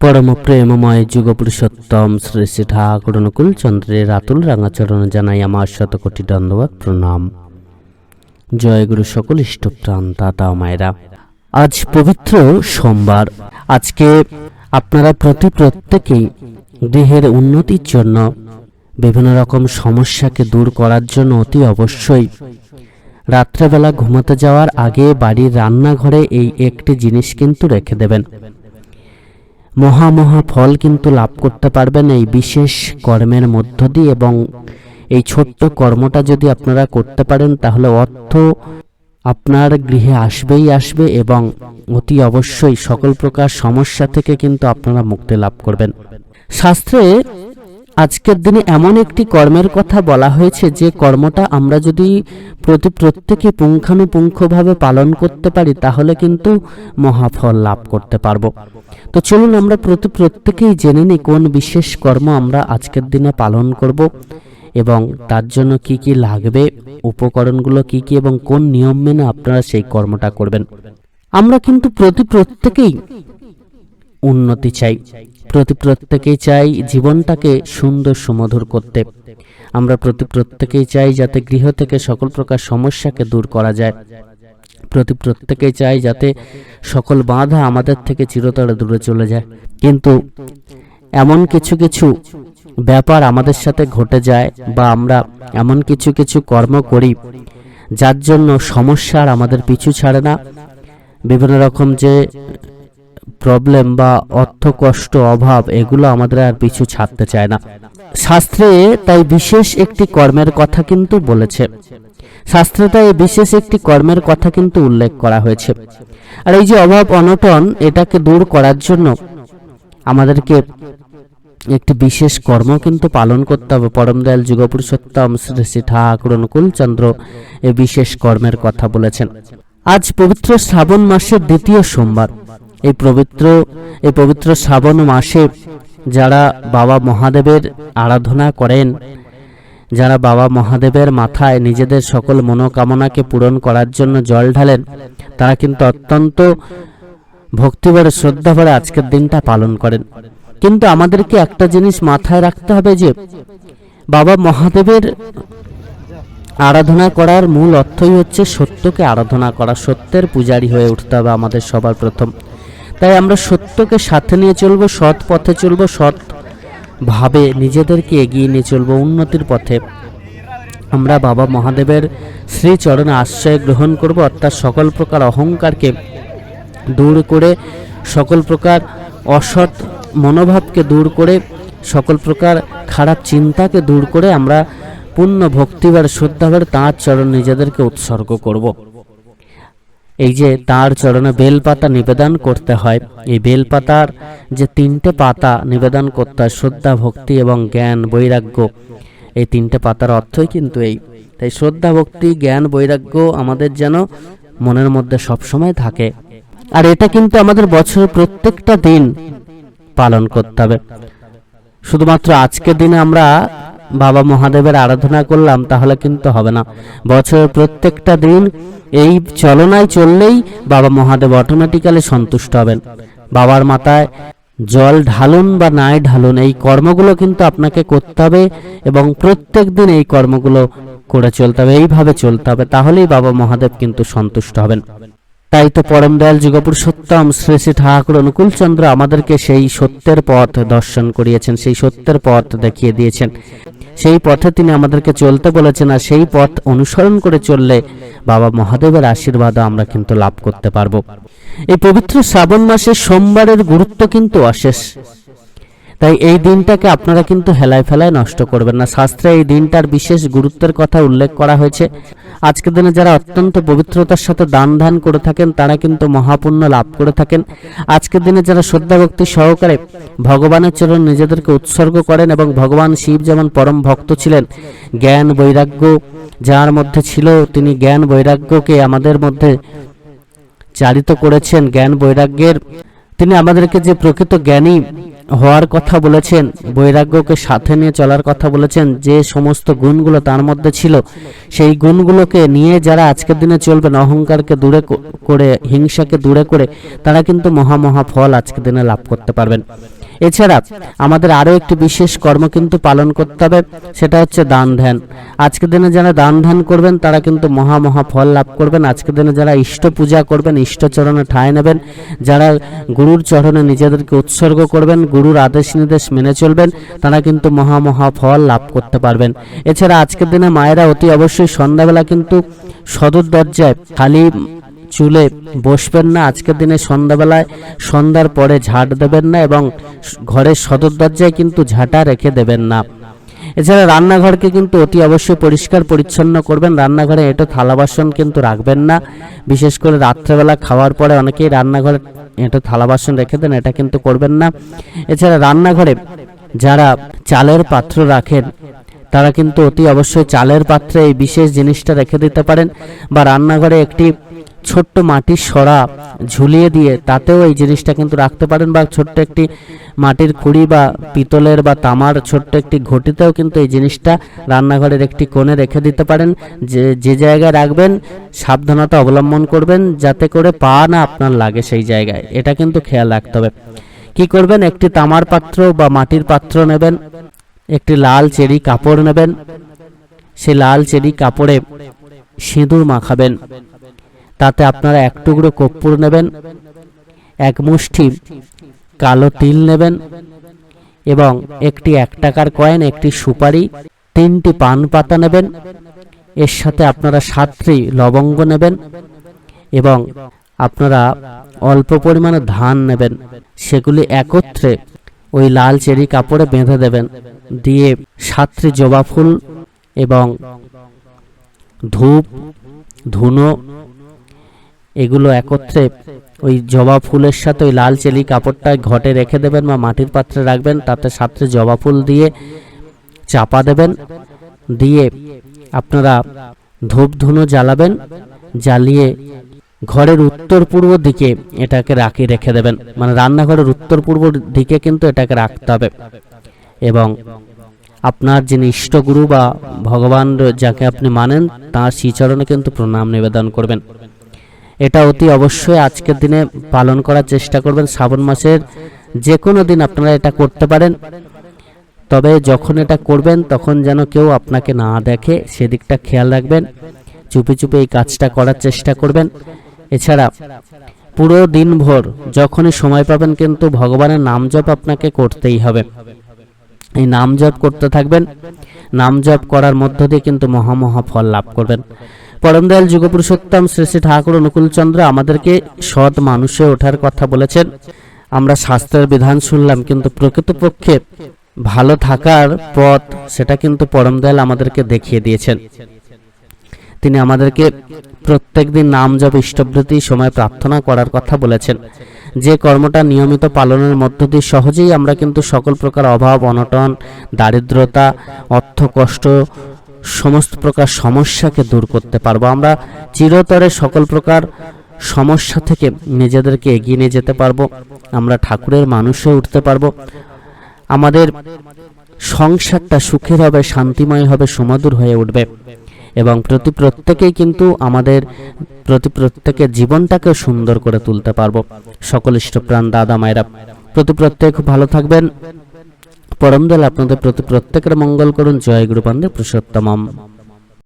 পরম প্রেমময় যুগপুরুষোত্তম শ্রী শ্রী ঠাকুর অনুকূল চন্দ্রের আতুল রাঙাচরণ জানাই আমার শতকোটি দণ্ডবাদ প্রণাম। জয় গুরু সকল ইষ্টপ্রাণ দাদা মায়েরা। আজ পবিত্র সোমবার। আজকে আপনারা প্রতি প্রত্যেকেই দেহের উন্নতির জন্য বিভিন্ন রকম সমস্যাকে দূর করার জন্য অতি অবশ্যই রাত্রেবেলা ঘুমাতে যাওয়ার আগে বাড়ির রান্নাঘরে এই একটি জিনিস কিন্তু রেখে দেবেন। মহা মহা ফল কিন্তু লাভ করতে পারবেন এই বিশেষ কর্মের মধ্য দিয়ে এবং এই ছোট্ট কর্মটা যদি আপনারা করতে পারেন, তাহলে অর্থ আপনার গৃহে আসবেই আসবে এবং অতি অবশ্যই সকল প্রকার সমস্যা থেকে কিন্তু আপনারা মুক্তি লাভ করবেন। শাস্ত্রে আজকের দিনে এমন একটি কর্মের কথা বলা হয়েছে, যে কর্মটা আমরা যদি প্রতি প্রত্যেকে পুঙ্খানুপুঙ্খভাবে পালন করতে পারি, তাহলে কিন্তু মহাফল লাভ করতে পারব। তো চলুন আমরা প্রতি প্রত্যেকেই জেনে নিই কোন বিশেষ কর্ম আমরা আজকের দিনে পালন করব এবং তার জন্য কি কি লাগবে, উপকরণগুলো কি কি এবং কোন নিয়ম মেনে আপনারা সেই কর্মটা করবেন। আমরা কিন্তু প্রতি প্রত্যেকেই উন্নতি চাই, প্রতি প্রত্যেকেই চাই জীবনটাকে সুন্দর সুমধুর করতে। আমরা প্রতি প্রত্যেকেই চাই যাতে গৃহ থেকে সকল প্রকার সমস্যাকে দূর করা যায়। প্রতি প্রত্যেকেই চাই যাতে সকল বাধা আমাদের থেকে চিরতরে দূরে চলে যায়। কিন্তু এমন কিছু কিছু ব্যাপার আমাদের সাথে ঘটে যায় বা আমরা এমন কিছু কিছু কর্ম করি যার জন্য সমস্যার আমাদের পিছু ছাড়ে না। বিভিন্ন রকম যে প্রবলেম বা অর্থ কষ্ট, অভাব, এগুলো আমাদের আর পিছু ছাড়তে চায় না। শাস্ত্রে তাই বিশেষ একটি কর্মের কথা কিন্তু বলেছে। শাস্ত্রে তাই বিশেষ একটি কর্মের কথা কিন্তু উল্লেখ করা হয়েছে। আর এই যে অভাব অনটন, এটাকে দূর করার জন্য আমাদেরকে একটি বিশেষ কর্ম কিন্তু পালন করতে হবে। পরম দয়াল যুগপুরুষোত্তম শ্রী শ্রী ঠাকুর অনুকূল চন্দ্র এই বিশেষ কর্মের কথা বলেছেন। আজ পবিত্র শ্রাবণ মাসের দ্বিতীয় সোমবার। এই পবিত্র এই পবিত্র শ্রাবণ মাসে যারা বাবা মহাদেবের আরাধনা করেন যারা বাবা মহাদেবের মাথায় নিজেদের সকল মনোকামনাকে পূরণ করার জন্য জল ঢালেন, তারা কিন্তু অত্যন্ত ভক্তিভরে, শ্রদ্ধাভরে আজকের দিনটা পালন করেন। কিন্তু আমাদেরকে একটা জিনিস মাথায় রাখতে হবে যে, বাবা মহাদেবের আরাধনা করার মূল অর্থই হচ্ছে সত্যকে আরাধনা করা, সত্যের পূজারী হয়ে উঠতে হবে আমাদের সবার প্রথম। তাই আমরা সত্যকে সাথে নিয়ে চলবো, সৎ পথে চলবো, সৎ ভাবে নিজেদেরকে এগিয়ে নিয়ে চলবো উন্নতির পথে আমরা বাবা মহাদেবের শ্রীচরণে আশ্রয় গ্রহণ করব, অর্থাৎ সকল প্রকার অহংকারকে দূর করে, সকল প্রকার অসৎ মনোভাবকে দূর করে, সকল প্রকার খারাপ চিন্তাকে দূর করে আমরা পূর্ণ ভক্তিবার শ্রদ্ধাবার তাঁর চরণ নিজেদেরকে উৎসর্গ করব। এই যে তার চরণে বেলপাতা নিবেদন করতে হয়, এই বেলপাতার যে তিনটে পাতা নিবেদন করতে হয়, শ্রদ্ধা, ভক্তি এবং জ্ঞান, বৈরাগ্য, এই তিনটে পাতার অর্থই কিন্তু এই। তাই শ্রদ্ধা, ভক্তি, জ্ঞান, বৈরাগ্য আমাদের যেন মনের মধ্যে সবসময় থাকে। আর এটা কিন্তু আমাদের বছরের প্রত্যেকটা দিন পালন করতে হবে। শুধুমাত্র আজকের দিনে আমরা বাবা মহাদেবের আরাধনা করলাম, তাহলে কিন্তু হবে না। বছরের প্রত্যেকটা দিন এই চলনায় চললেই বাবা মহাদেব অটোমেটিক্যালি সন্তুষ্ট হবেন। বাবার মাথায় জল ঢালুন বা নাই ঢালুন, এই কর্মগুলো কিন্তু আপনাকে করতে হবে এবং প্রত্যেক দিন এই কর্মগুলো করে চলতে হবে, এইভাবে চলতে হবে, তাহলেই বাবা মহাদেব কিন্তু সন্তুষ্ট হবেন। তাই তো পরম দয়াল যুগপুর সত্যম শ্রী শ্রী ঠাকুর অনুকূল চন্দ্র আমাদেরকে সেই সত্যের পথ দর্শন করিয়েছেন, সেই সত্যের পথ দেখিয়ে দিয়েছেন। সেই পথে তিনি আমাদেরকে চলতে বলেছেন আর সেই পথ অনুসরণ করে চললে বাবা মহাদেবের আশীর্বাদও আমরা কিন্তু লাভ করতে পারব। এই পবিত্র শ্রাবণ মাসে সোমবারের গুরুত্ব কিন্তু অশেষ। তাই এই দিনটাকে আপনারা কিন্তু হেলায় ফেলায় নষ্ট করবেন না। শাস্ত্রে এই দিনটার বিশেষ গুরুত্বের কথা উল্লেখ করা হয়েছে। আজকের দিনে যারা অত্যন্ত পবিত্রতার সাথে দান ধান করে থাকেন, তারা কিন্তু মহাপুণ্য লাভ করে থাকেন। আজকের দিনে যারা শ্রদ্ধা ভক্তি সহকারে ভগবানের চরণ নিজেদেরকে উৎসর্গ করেন এবং ভগবান শিব যেমন পরম ভক্ত ছিলেন, জ্ঞান বৈরাগ্য যার মধ্যে ছিল, তিনি জ্ঞান বৈরাগ্যকে আমাদের মধ্যে চালিত করেছেন। জ্ঞান বৈরাগ্যের তিনি আমাদেরকে যে প্রকৃত জ্ঞানী হওয়ার কথা বলেছেন, বৈরাগ্যকে সাথে নিয়ে চলার কথা বলেছেন, যে সমস্ত গুণগুলো তার মধ্যে ছিল, সেই গুণগুলোকে নিয়ে যারা আজকের দিনে চলবেন, অহংকারকে দূরে করে, হিংসাকে দূরে করে, তারা কিন্তু মহা মহা ফল আজকের দিনে লাভ করতে পারবেন। এছাড়া আমাদের আরও একটি বিশেষ কর্ম কিন্তু পালন করতে হবে, সেটা হচ্ছে দান ধ্যান। আজকের দিনে যারা দান ধ্যান করবেন, তারা কিন্তু মহা মহা ফল লাভ করবেন। আজকের দিনে যারা ইষ্ট পূজা করবেন, ইষ্ট চরণে ঠাঁই নেবেন। যারা গুরুর চরণে নিজেদেরকে উৎসর্গ করবেন, গুরুর আদেশ নির্দেশ মেনে চলবেন, তারা কিন্তু মহা মহা ফল লাভ করতে পারবেন। এছাড়া আজকের দিনে মায়েরা অতি অবশ্যই সন্ধ্যাবেলা কিন্তু সদর দরজায় খালি চুলে বসবেন না। আজকের দিনে সন্ধ্যাবেলায় সন্ধ্যার পরে ঝাড় দেবেন না এবং ঘরের সদর দরজায় কিন্তু ঝাঁটা রেখে দেবেন না। এছাড়া রান্নাঘরকে কিন্তু অতি অবশ্যই পরিষ্কার পরিচ্ছন্ন করবেন। রান্নাঘরে এটো থালা বাসন কিন্তু রাখবেন না। বিশেষ করে রাত্রেবেলা খাওয়ার পরে অনেকেই রান্নাঘরে এটো থালা বাসন রেখে দেন, এটা কিন্তু করবেন না। এছাড়া রান্নাঘরে যারা চালের পাত্র রাখেন, তারা কিন্তু অতি অবশ্যই চালের পাত্রে এই বিশেষ জিনিসটা রেখে দিতে পারেন বা রান্নাঘরে একটি ছোট্ট মাটির সরা ঝুলিয়ে দিয়ে তাতেও এই জিনিসটা কিন্তু রাখতে পারেন বা ছোট্ট একটি মাটির খুঁড়ি বা পিতলের বা তামার ছোট্ট একটি ঘটিতেও কিন্তু এই জিনিসটা রান্নাঘরের একটি কোণে রেখে দিতে পারেন। যে যে জায়গায় রাখবেন, সাবধানতা অবলম্বন করবেন যাতে করে পা না আপনার লাগে সেই জায়গায়। এটা কিন্তু খেয়াল রাখতে হবে। কি করবেন? একটি তামার পাত্র বা মাটির পাত্র নেবেন, একটি লাল চেরি কাপড় নেবেন। সেই লাল চেরি কাপড়ে সিঁদুর মাখাবেন। তাতে আপনারা এক টুকরো কর্পূর নেবেন, এক মুষ্টি কালো তিল নেবেন এবং একটি এক টাকার কয়েন, একটি সুপারি, তিনটি পান পাতা নেবেন। এর সাথে আপনারা সাতটি লবঙ্গ নেবেন এবং আপনারা অল্প পরিমাণে ধান নেবেন। সেগুলি একত্রে ওই লাল চেরি কাপড়ে বেঁধে দেবেন। দিয়ে সাতটি জবা ফুল এবং ধূপ, ধুনো এগুলো একত্রে ওই জবা ফুলের সাথে ওই লাল চেলি কাপড়টা ঘটে রেখে দেবেন বা মাটির পাত্রে রাখবেন, তাতে সাথে জবা ফুল দিয়ে চাপা দেবেন, দিয়ে আপনারা ধূপ ধুনো জ্বালাবেন, জ্বালিয়ে ঘরের উত্তর পূর্ব দিকে এটাকে রাখি রেখে দেবেন। মানে রান্নাঘরের উত্তর পূর্ব দিকে কিন্তু এটাকে রাখতে হবে। এবং আপনার যিনি ইষ্টগুরু বা ভগবান যাকে আপনি মানেন, তার শ্রীচরণে কিন্তু প্রণাম নিবেদন করবেন। এটা অতি অবশ্যই আজকের দিনে পালন করার চেষ্টা করবেন। শ্রাবণ মাসের যে কোনো দিন আপনারা এটা করতে পারেন। তবে যখন এটা করবেন, তখন যেন কেউ আপনাকে না দেখে সেদিকটা খেয়াল রাখবেন। চুপি চুপি এই কাজটা করার চেষ্টা করবেন। এছাড়া পুরো দিনভর যখনই সময় পাবেন কিন্তু ভগবানের নাম জপ আপনাকে করতেই হবে। এই নাম জপ করতে থাকবেন। নাম জপ করার মধ্য দিয়ে কিন্তু মহা মহা ফল লাভ করবেন। পরমদয়াল যুগপুরুষোত্তম শ্রী শ্রী ঠাকুর অনুকূলচন্দ্র আমাদেরকে সৎ মানুষে ওঠার কথা বলেছেন। আমরা শাস্ত্রের বিধান শুনলাম, কিন্তু প্রকৃতপক্ষে ভালো থাকার পথ সেটা কিন্তু পরমদয়াল আমাদেরকে দেখিয়ে দিয়েছেন। তিনি আমাদেরকে প্রত্যেকদিন নাম জপ, ইষ্টবৃত্তি, সময় প্রার্থনা করার কথা বলেছেন। যে কর্মটা নিয়মিত পালনের মধ্য দিয়ে সহজেই আমরা কিন্তু সকল প্রকার অভাব, অনটন, দারিদ্রতা অর্থ কষ্ট সমস্ত প্রকার সমস্যাকে দূর করতে পারব। আমরা চিরতরে সকল প্রকার সমস্যা থেকে নিজেদেরকে এগিয়ে নিয়ে যেতে পারব। আমরা ঠাকুরের মানুষ হয়ে উঠতে পারব। আমাদের সংসারটা সুখের হবে, শান্তিময় হবে, সুমধুর হয়ে উঠবে। এবং প্রতি প্রত্যেকেই কিন্তু আমাদের প্রতি প্রত্যেকের জীবনটাকে সুন্দর করে তুলতে পারব। সকল ইষ্টপ্রাণ দাদা, মায়েরা, প্রতি প্রত্যেক ভালো থাকবেন। পরমদল আপনাদের প্রতি প্রত্যেকের মঙ্গল করুন। জয় গুরু পান্ডে পুরুষোত্তমম।